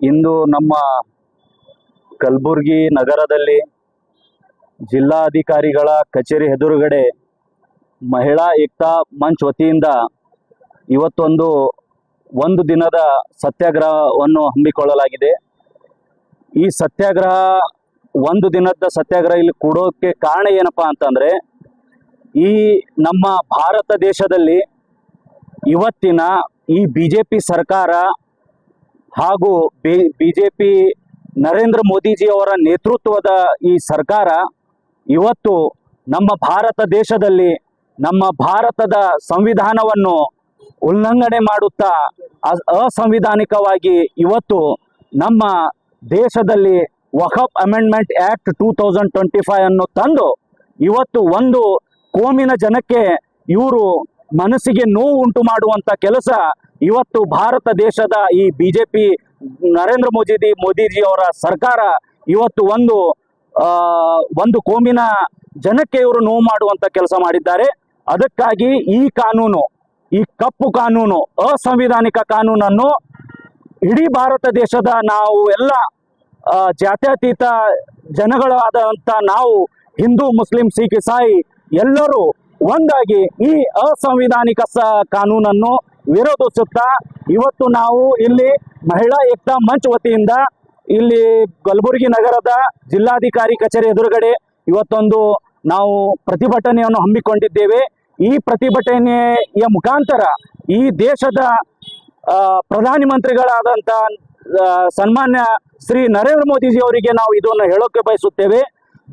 ಇಂದು ನಮ್ಮ ಕಲಬುರಗಿ ನಗರದಲ್ಲಿ ಜಿಲ್ಲಾಧಿಕಾರಿಗಳ ಕಚೇರಿ ಎದುರುಗಡೆ ಮಹಿಳಾ ಏಕ್ತಾ ಮಂಚ್ ವತಿಯಿಂದ ಇವತ್ತೊಂದು ಒಂದು ದಿನದ ಸತ್ಯಾಗ್ರಹವನ್ನು ಹಮ್ಮಿಕೊಳ್ಳಲಾಗಿದೆ. ಈ ಸತ್ಯಾಗ್ರಹ ಒಂದು ದಿನದ ಸತ್ಯಾಗ್ರಹ ಇಲ್ಲಿ ಕೂಡೋಕ್ಕೆ ಕಾರಣ ಏನಪ್ಪಾ ಅಂತಂದ್ರೆ, ಈ ನಮ್ಮ ಭಾರತ ದೇಶದಲ್ಲಿ ಇವತ್ತಿನ ಈ ಬಿ ಸರ್ಕಾರ ಹಾಗೂ ಬಿ ಜೆ ಪಿ ನರೇಂದ್ರ ಮೋದಿಜಿಯವರ ನೇತೃತ್ವದ ಈ ಸರ್ಕಾರ ಇವತ್ತು ನಮ್ಮ ಭಾರತ ದೇಶದಲ್ಲಿ ನಮ್ಮ ಭಾರತದ ಸಂವಿಧಾನವನ್ನು ಉಲ್ಲಂಘನೆ ಮಾಡುತ್ತಾ ಅಸಂವಿಧಾನಿಕವಾಗಿ ಇವತ್ತು ನಮ್ಮ ದೇಶದಲ್ಲಿ Waqf amendment act two thousand twenty five ಅನ್ನು ತಂದು ಇವತ್ತು ಒಂದು ಕೋಮಿನ ಜನಕ್ಕೆ ಇವರು ಮನಸ್ಸಿಗೆ ನೋವು ಉಂಟು ಮಾಡುವಂಥ ಕೆಲಸ ಇವತ್ತು ಭಾರತ ದೇಶದ ಈ ಬಿಜೆಪಿ ನರೇಂದ್ರ ಮೋದಿ ಮೋದಿಜಿ ಅವರ ಸರ್ಕಾರ ಇವತ್ತು ಒಂದು ಒಂದು ಕೋಮಿನ ಜನಕ್ಕೆ ಇವರು ನೋವು ಮಾಡುವಂತ ಕೆಲಸ ಮಾಡಿದ್ದಾರೆ. ಅದಕ್ಕಾಗಿ ಈ ಕಾನೂನು, ಈ ಕಪ್ಪು ಕಾನೂನು, ಅಸಂವಿಧಾನಿಕ ಕಾನೂನನ್ನು ಇಡೀ ಭಾರತ ದೇಶದ ನಾವು ಎಲ್ಲ ಜಾತ್ಯತೀತ ಜನಗಳಾದಂಥ ನಾವು ಹಿಂದೂ, ಮುಸ್ಲಿಂ, ಸಿಖ್, ಇಸಾಯಿ ಎಲ್ಲರೂ ಒಂದಾಗಿ ಈ ಅಸಂವಿಧಾನಿಕ ಸ ಕಾನೂನನ್ನು ವಿರೋಧಿಸುತ್ತಾ ಇವತ್ತು ನಾವು ಇಲ್ಲಿ ಮಹಿಳಾ ಏಕ್ತಾ ಮಂಚ್ ವತಿಯಿಂದ ಇಲ್ಲಿ ಕಲಬುರಗಿ ನಗರದ ಜಿಲ್ಲಾಧಿಕಾರಿ ಕಚೇರಿ ಎದುರುಗಡೆ ಇವತ್ತೊಂದು ನಾವು ಪ್ರತಿಭಟನೆಯನ್ನು ಹಮ್ಮಿಕೊಂಡಿದ್ದೇವೆ. ಈ ಪ್ರತಿಭಟನೆಯ ಮುಖಾಂತರ ಈ ದೇಶದ ಪ್ರಧಾನಿ ಮಂತ್ರಿಗಳಾದಂಥ ಸನ್ಮಾನ್ಯ ಶ್ರೀ ನರೇಂದ್ರ ಮೋದಿಜಿ ಅವರಿಗೆ ನಾವು ಇದನ್ನು ಹೇಳೋಕೆ ಬಯಸುತ್ತೇವೆ.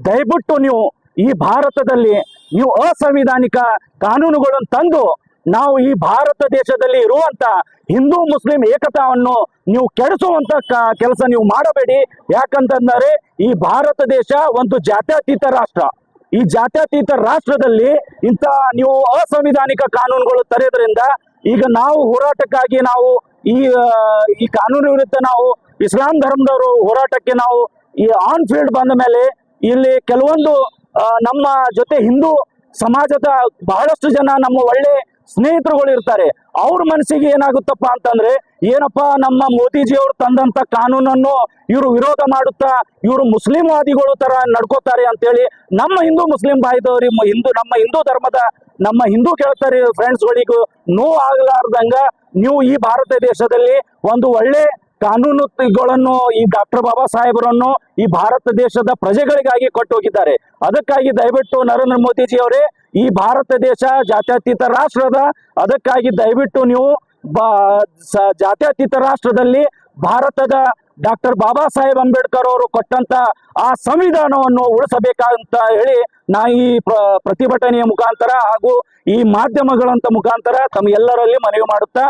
ದಯವಿಟ್ಟು ನೀವು ಈ ಭಾರತದಲ್ಲಿ ನೀವು ಅಸಂವಿಧಾನಿಕ ಕಾನೂನುಗಳನ್ನು ತಂದು ನಾವು ಈ ಭಾರತ ದೇಶದಲ್ಲಿ ಇರುವಂತ ಹಿಂದೂ ಮುಸ್ಲಿಂ ಏಕತಾವನ್ನು ನೀವು ಕೆಡಿಸುವಂತ ಕೆಲಸ ನೀವು ಮಾಡಬೇಡಿ. ಯಾಕಂತಂದರೆ ಈ ಭಾರತ ದೇಶ ಒಂದು ಜಾತ್ಯತೀತ ರಾಷ್ಟ್ರ. ಈ ಜಾತ್ಯತೀತ ರಾಷ್ಟ್ರದಲ್ಲಿ ಇಂಥ ನೀವು ಅಸಂವಿಧಾನಿಕ ಕಾನೂನುಗಳು ತರೋದ್ರಿಂದ ಈಗ ನಾವು ಹೋರಾಟಕ್ಕಾಗಿ ನಾವು ಈ ಈ ಕಾನೂನು ವಿರುದ್ಧ ನಾವು ಇಸ್ಲಾಂ ಧರ್ಮದವರು ಹೋರಾಟಕ್ಕೆ ನಾವು ಈ ಆನ್ ಫೀಲ್ಡ್ ಬಂದ ಮೇಲೆ ಇಲ್ಲಿ ಕೆಲವೊಂದು ನಮ್ಮ ಜೊತೆ ಹಿಂದೂ ಸಮಾಜದ ಬಹಳಷ್ಟು ಜನ ನಮ್ಮ ಒಳ್ಳೆ ಸ್ನೇಹಿತರುಗಳು ಇರ್ತಾರೆ, ಅವ್ರ ಮನಸ್ಸಿಗೆ ಏನಾಗುತ್ತಪ್ಪ ಅಂತಂದ್ರೆ, ಏನಪ್ಪ ನಮ್ಮ ಮೋದಿಜಿ ಅವರು ತಂದಂತ ಕಾನೂನನ್ನು ಇವರು ವಿರೋಧ ಮಾಡುತ್ತಾ, ಇವರು ಮುಸ್ಲಿಂವಾದಿಗಳು ತರ ನಡ್ಕೋತಾರೆ ಅಂತೇಳಿ ನಮ್ಮ ಹಿಂದೂ ಮುಸ್ಲಿಂ ಬಾಯ್ದವ್ರಿ ಹಿಂದೂ, ನಮ್ಮ ಹಿಂದೂ ಧರ್ಮದ, ನಮ್ಮ ಹಿಂದೂ ಕೇಳ್ತಾರೆ ಫ್ರೆಂಡ್ಸ್ಗಳಿಗೂ ನೋವು ಆಗಲಾರ್ದಂಗ ನೀವು ಈ ಭಾರತ ದೇಶದಲ್ಲಿ ಒಂದು ಒಳ್ಳೆ ಕಾನೂನುಗಳನ್ನು ಈ ಡಾಕ್ಟರ್ ಬಾಬಾ ಸಾಹೇಬರನ್ನು ಈ ಭಾರತ ದೇಶದ ಪ್ರಜೆಗಳಿಗಾಗಿ ಕೊಟ್ಟು ಹೋಗಿದ್ದಾರೆ ಅದಕ್ಕಾಗಿ ದಯವಿಟ್ಟು ನರೇಂದ್ರ ಮೋದಿಜಿ ಅವರೇ ಈ ಭಾರತ ದೇಶ ಜಾತ್ಯತೀತ ರಾಷ್ಟ್ರದ, ಅದಕ್ಕಾಗಿ ದಯವಿಟ್ಟು ನೀವು ಜಾತ್ಯತೀತ ರಾಷ್ಟ್ರದಲ್ಲಿ ಭಾರತದ ಡಾಕ್ಟರ್ ಬಾಬಾ ಸಾಹೇಬ್ ಅಂಬೇಡ್ಕರ್ ಅವರು ಕೊಟ್ಟಂತ ಆ ಸಂವಿಧಾನವನ್ನು ಉಳಿಸಬೇಕಂತ ಹೇಳಿ ನಾ ಈ ಪ್ರತಿಭಟನೆಯ ಮುಖಾಂತರ ಹಾಗೂ ಈ ಮಾಧ್ಯಮಗಳಂತ ಮುಖಾಂತರ ತಮ್ಮ ಎಲ್ಲರಲ್ಲಿ ಮನವಿ ಮಾಡುತ್ತಾ